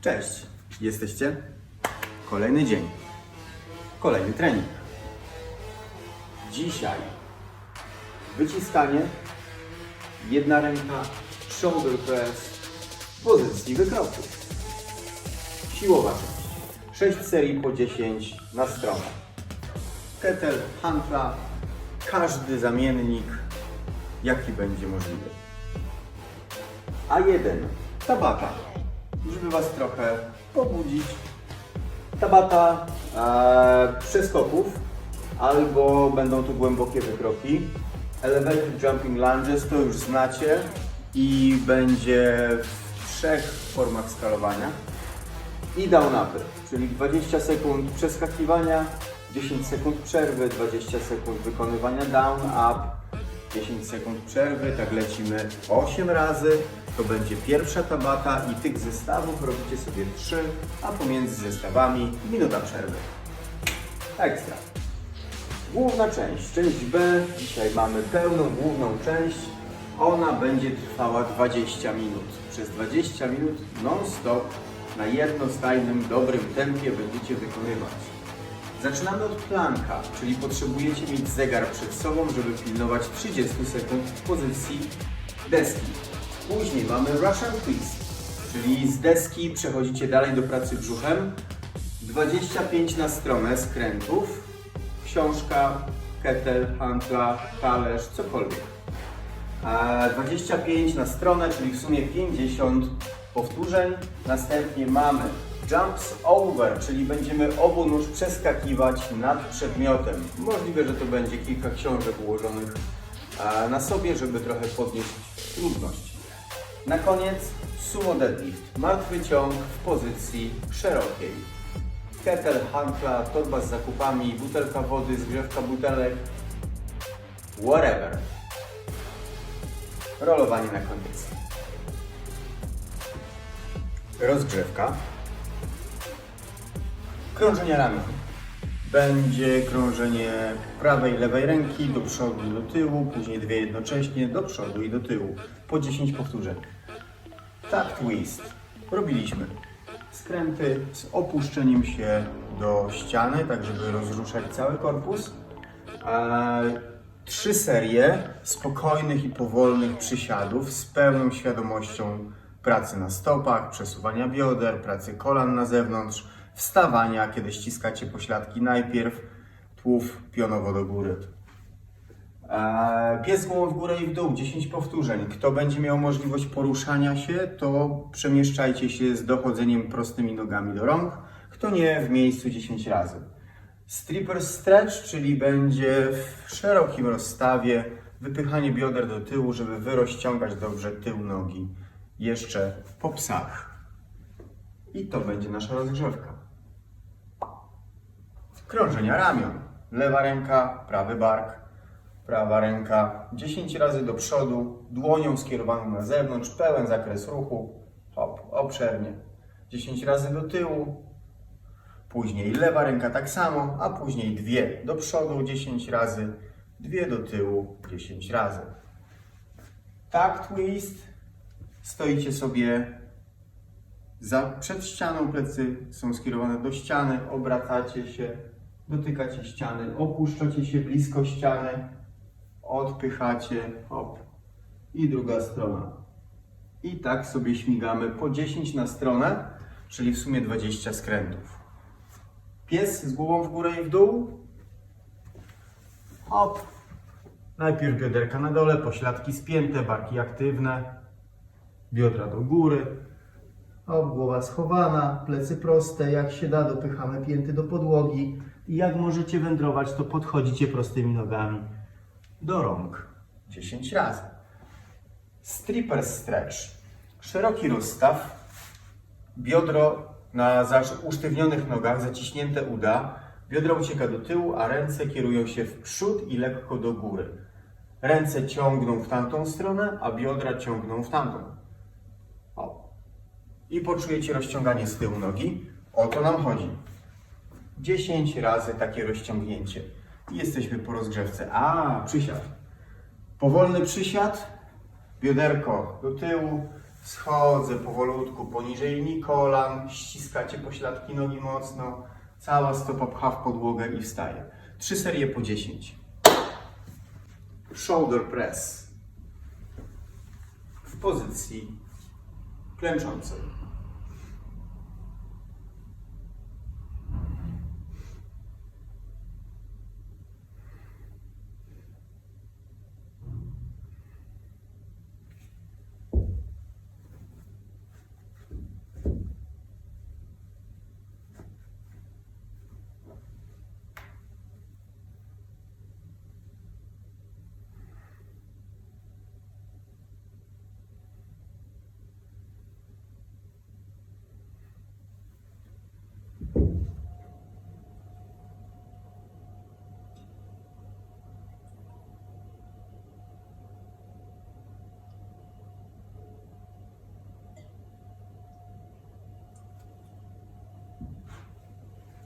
Cześć, jesteście? Kolejny dzień, kolejny trening. Dzisiaj wyciskanie, jedna ręka, shoulder press w pozycji wykroku. Siłowa część. 6 serii po 10 na stronę. Kettle, hantla, każdy zamiennik, jaki będzie możliwy. A1 tabata, żeby Was trochę pobudzić. Tabata e, przeskoków, albo będą to głębokie wykroki. Elevated jumping lunges to już znacie i będzie w trzech formach skalowania. I down upy, czyli 20 sekund przeskakiwania, 10 sekund przerwy, 20 sekund wykonywania down up, 10 sekund przerwy, tak lecimy 8 razy. To będzie pierwsza tabata i tych zestawów robicie sobie 3, a pomiędzy zestawami minuta przerwy. Ekstra. Główna część, część B. Dzisiaj mamy pełną główną część. Ona będzie trwała 20 minut. Przez 20 minut non-stop na jednostajnym, dobrym tempie będziecie wykonywać. Zaczynamy od planka, czyli potrzebujecie mieć zegar przed sobą, żeby pilnować 30 sekund w pozycji deski. Później mamy Russian Twist, czyli z deski przechodzicie dalej do pracy brzuchem. 25 na stronę skrętów, książka, kettle, hantla, talerz, cokolwiek. A 25 na stronę, czyli w sumie 50 powtórzeń. Następnie mamy jumps over, czyli będziemy obu nóż przeskakiwać nad przedmiotem. Możliwe, że to będzie kilka książek ułożonych e, na sobie, żeby trochę podnieść trudność. Na koniec sumo deadlift, martwy ciąg w pozycji szerokiej. Kettle, hantla, torba z zakupami, butelka wody, zgrzewka butelek, whatever. Rolowanie na koniec. Rozgrzewka. Krążenie ramion. Będzie krążenie prawej, lewej ręki do przodu i do tyłu, później dwie jednocześnie do przodu i do tyłu. Po 10 powtórzeń. Tak twist. Robiliśmy. Skręty z opuszczeniem się do ściany, tak żeby rozruszać cały korpus. Trzy serie spokojnych i powolnych przysiadów z pełną świadomością pracy na stopach, przesuwania bioder, pracy kolan na zewnątrz, wstawania, kiedy ściskacie pośladki najpierw, tułów pionowo do góry. Eee, Pies głową w górę i w dół, 10 powtórzeń. Kto będzie miał możliwość poruszania się, to przemieszczajcie się z dochodzeniem prostymi nogami do rąk. Kto nie, w miejscu 10 razy. Stripper stretch, czyli będzie w szerokim rozstawie wypychanie bioder do tyłu, żeby wyrozciągać dobrze tył nogi. Jeszcze po psach. I to będzie nasza rozgrzewka. Krążenia ramion. Lewa ręka, prawy bark, prawa ręka 10 razy do przodu, dłonią skierowaną na zewnątrz, pełen zakres ruchu. Hop, obszernie. 10 razy do tyłu, później lewa ręka tak samo, a później dwie do przodu 10 razy, dwie do tyłu 10 razy. Tak twist. Stoicie sobie za, przed ścianą, plecy są skierowane do ściany, obracacie się, dotykacie ściany, opuszczacie się blisko ściany, odpychacie, hop, i druga strona. I tak sobie śmigamy po 10 na stronę, czyli w sumie 20 skrętów. Pies z głową w górę i w dół. Hop. Najpierw bioderka na dole, pośladki spięte, barki aktywne, biodra do góry. Hop, głowa schowana, plecy proste, jak się da, dopychamy pięty do podłogi. I jak możecie wędrować, to podchodzicie prostymi nogami do rąk 10 razy. Stripper stretch. Szeroki rozstaw, biodro na usztywnionych nogach, zaciśnięte uda. Biodro ucieka do tyłu, a ręce kierują się w przód i lekko do góry. Ręce ciągną w tamtą stronę, a biodra ciągną w tamtą. I poczujecie rozciąganie z tyłu nogi. O to nam chodzi. 10 razy takie rozciągnięcie. Jesteśmy po rozgrzewce. A, przysiad. Powolny przysiad, bioderko do tyłu, Schodzę powolutku poniżej linii kolan, ściskacie pośladki nogi mocno, cała stopa pcha w podłogę i wstaje. Trzy serie po 10. Shoulder press w pozycji klęczącej.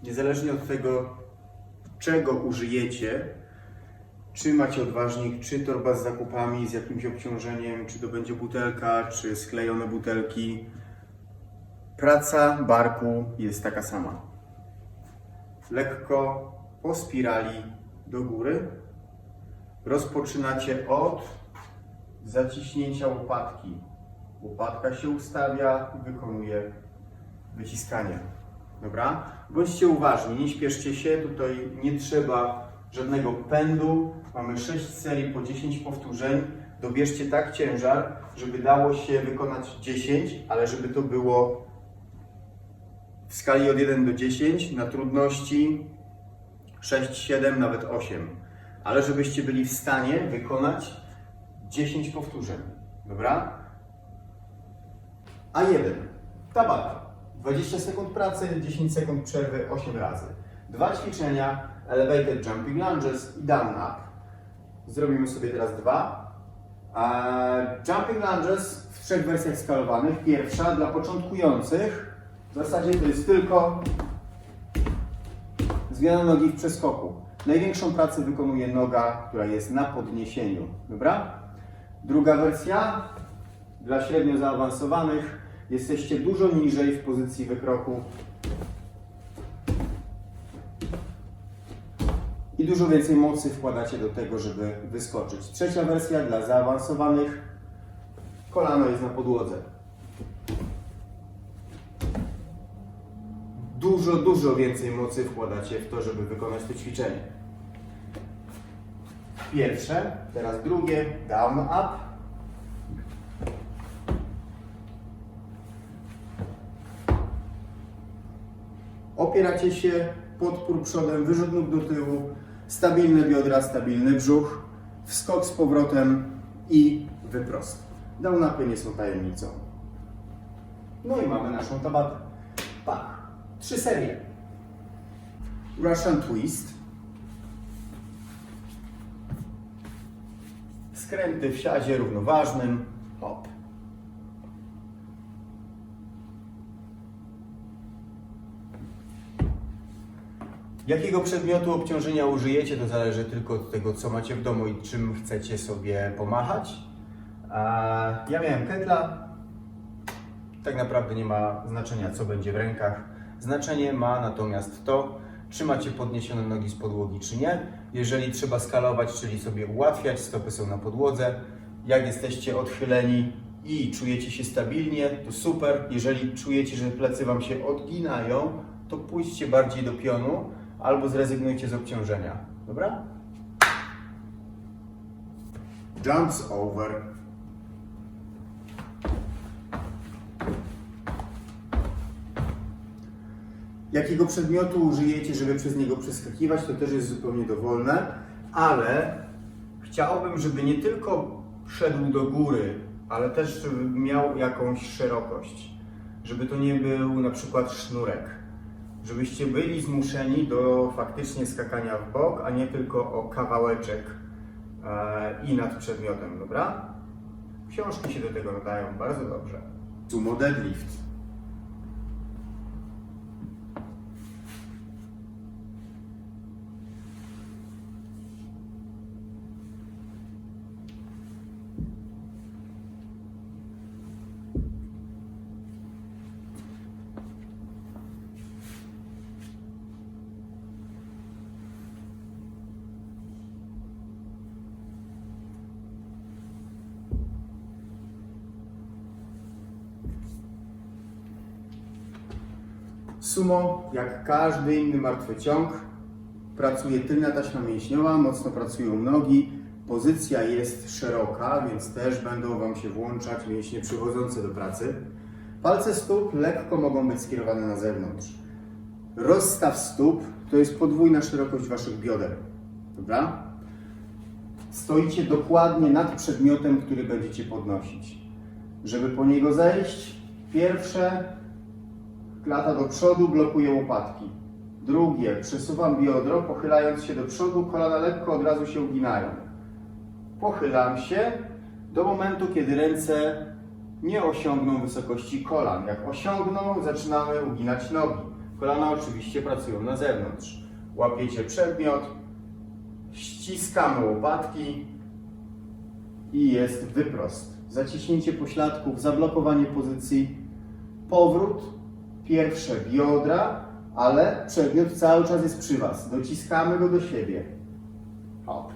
Niezależnie od tego, czego użyjecie, czy macie odważnik, czy torba z zakupami, z jakimś obciążeniem, czy to będzie butelka, czy sklejone butelki, praca barku jest taka sama. Lekko po spirali do góry. Rozpoczynacie od zaciśnięcia łopatki. Łopatka się ustawia wykonuje wyciskanie. Dobra? Bądźcie uważni, nie śpieszcie się, tutaj nie trzeba żadnego pędu. Mamy 6 serii po 10 powtórzeń. Dobierzcie tak ciężar, żeby dało się wykonać 10, ale żeby to było w skali od 1 do 10 na trudności 6, 7, nawet 8. Ale żebyście byli w stanie wykonać 10 powtórzeń. Dobra? A1. Tabata. 20 sekund pracy, 10 sekund przerwy, 8 razy. Dwa ćwiczenia, elevated jumping lunges i down up. Zrobimy sobie teraz dwa. Jumping lunges w trzech wersjach skalowanych. Pierwsza dla początkujących. W zasadzie to jest tylko zmiana nogi w przeskoku. Największą pracę wykonuje noga, która jest na podniesieniu. Dobra? Druga wersja dla średnio zaawansowanych. Jesteście dużo niżej w pozycji wykroku i dużo więcej mocy wkładacie do tego, żeby wyskoczyć. Trzecia wersja dla zaawansowanych. Kolano jest na podłodze. Dużo, dużo więcej mocy wkładacie w to, żeby wykonać to ćwiczenie. Pierwsze, teraz drugie, down, up. Opieracie się, podpór przodem, wyrzut nóg do tyłu, stabilne biodra, stabilny brzuch, wskok z powrotem i wyprost. Downupy nie są tajemnicą. No i mamy naszą tabatę. Tak, trzy serie. Russian Twist. Skręty w siadzie równoważnym. Hop. Jakiego przedmiotu obciążenia użyjecie, to zależy tylko od tego, co macie w domu i czym chcecie sobie pomachać. Ja miałem ketla. Tak naprawdę nie ma znaczenia, co będzie w rękach. Znaczenie ma natomiast to, czy macie podniesione nogi z podłogi, czy nie. Jeżeli trzeba skalować, czyli sobie ułatwiać, stopy są na podłodze. Jak jesteście odchyleni i czujecie się stabilnie, to super. Jeżeli czujecie, że plecy Wam się odginają, to pójdźcie bardziej do pionu albo zrezygnujcie z obciążenia. Dobra? Jumps over. Jakiego przedmiotu użyjecie, żeby przez niego przeskakiwać, to też jest zupełnie dowolne, ale chciałbym, żeby nie tylko szedł do góry, ale też miał jakąś szerokość. Żeby to nie był na przykład sznurek żebyście byli zmuszeni do faktycznie skakania w bok, a nie tylko o kawałeczek e, i nad przedmiotem, dobra? Książki się do tego nadają bardzo dobrze. Sumo deadlift. Sumo, jak każdy inny martwy ciąg, pracuje tylna taśma mięśniowa, mocno pracują nogi, pozycja jest szeroka, więc też będą Wam się włączać mięśnie przychodzące do pracy. Palce stóp lekko mogą być skierowane na zewnątrz. Rozstaw stóp to jest podwójna szerokość Waszych bioder. Dobra? Stoicie dokładnie nad przedmiotem, który będziecie podnosić. Żeby po niego zejść, pierwsze klata do przodu, blokuję łopatki. Drugie, przesuwam biodro, pochylając się do przodu, kolana lekko od razu się uginają. Pochylam się do momentu, kiedy ręce nie osiągną wysokości kolan. Jak osiągną, zaczynamy uginać nogi. Kolana oczywiście pracują na zewnątrz. Łapiecie przedmiot, ściskamy łopatki i jest wyprost. Zaciśnięcie pośladków, zablokowanie pozycji, powrót, pierwsze biodra, ale przedmiot cały czas jest przy Was. Dociskamy go do siebie. Hop.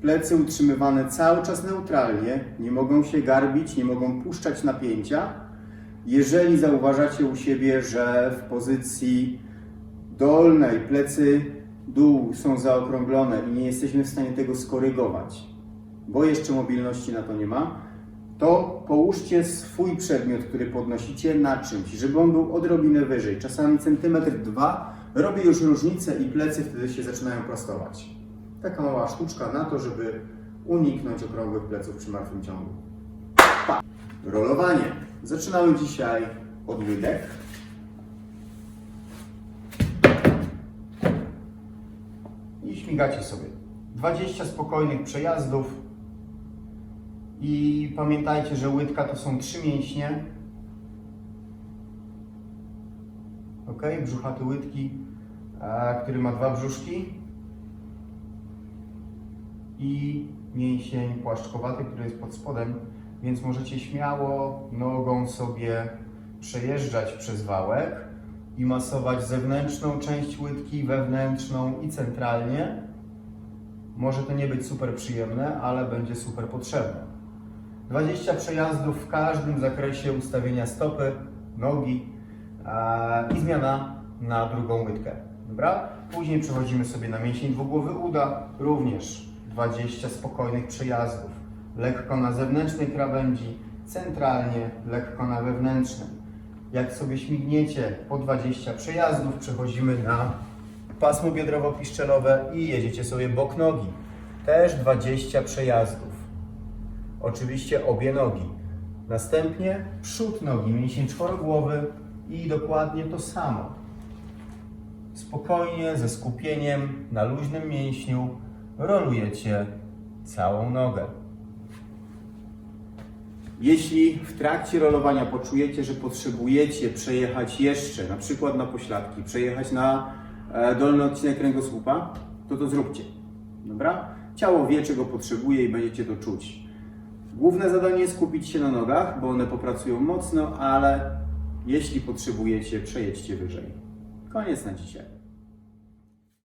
Plecy utrzymywane cały czas neutralnie, nie mogą się garbić, nie mogą puszczać napięcia. Jeżeli zauważacie u siebie, że w pozycji dolnej plecy dół są zaokrąglone i nie jesteśmy w stanie tego skorygować, bo jeszcze mobilności na to nie ma, to połóżcie swój przedmiot, który podnosicie na czymś, żeby on był odrobinę wyżej. Czasami centymetr, dwa robi już różnicę i plecy wtedy się zaczynają prostować. Taka mała sztuczka na to, żeby uniknąć okrągłych pleców przy martwym ciągu. Pa. Rolowanie. Zaczynamy dzisiaj od wydech. I śmigacie sobie. 20 spokojnych przejazdów. I pamiętajcie, że łydka to są trzy mięśnie. Ok, brzuchaty łydki, który ma dwa brzuszki. I mięsień płaszczkowaty, który jest pod spodem. Więc możecie śmiało nogą sobie przejeżdżać przez wałek i masować zewnętrzną część łydki, wewnętrzną i centralnie. Może to nie być super przyjemne, ale będzie super potrzebne. 20 przejazdów w każdym zakresie ustawienia stopy, nogi i zmiana na drugą łydkę. Dobra? Później przechodzimy sobie na mięsień dwugłowy uda, również 20 spokojnych przejazdów. Lekko na zewnętrznej krawędzi, centralnie, lekko na wewnętrznej. Jak sobie śmigniecie po 20 przejazdów, przechodzimy na pasmo biodrowo-piszczelowe i jedziecie sobie bok nogi. Też 20 przejazdów. Oczywiście obie nogi. Następnie przód nogi, mięsień czworogłowy i dokładnie to samo. Spokojnie, ze skupieniem na luźnym mięśniu rolujecie całą nogę. Jeśli w trakcie rolowania poczujecie, że potrzebujecie przejechać jeszcze, na przykład na pośladki, przejechać na e, dolny odcinek kręgosłupa, to to zróbcie. Dobra? Ciało wie, czego potrzebuje i będziecie to czuć. Główne zadanie skupić się na nogach, bo one popracują mocno, ale jeśli potrzebujecie, przejedźcie wyżej. Koniec na dzisiaj.